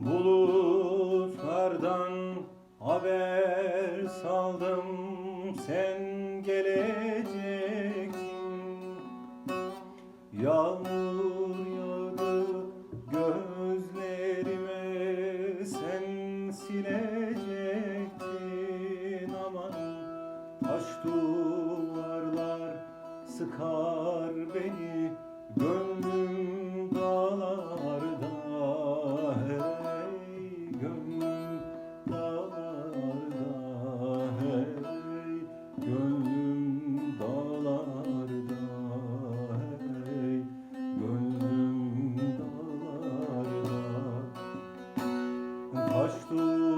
Bulutlardan haber saldım sen geleceksin. Yağmur yağdı gözlerime sen sileceksin aman Taş duvarlar sıkar beni. conosco.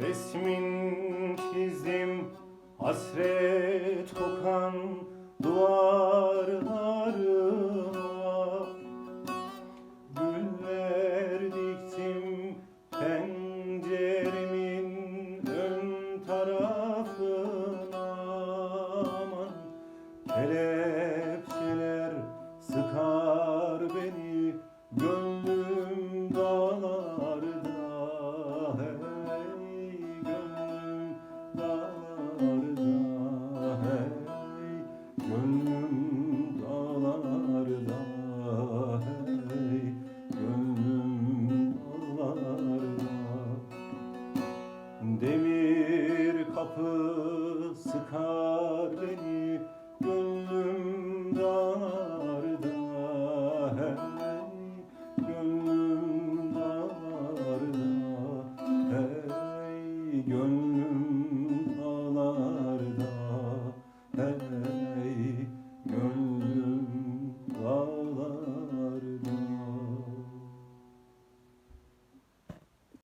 Resmin çizdim hasret kokan duvarlarıma. Güller diktim penceremin ön tarafına. Aman hele kapı sıkar beni Gönlüm dağlarda hey Gönlüm dağlarda hey Gönlüm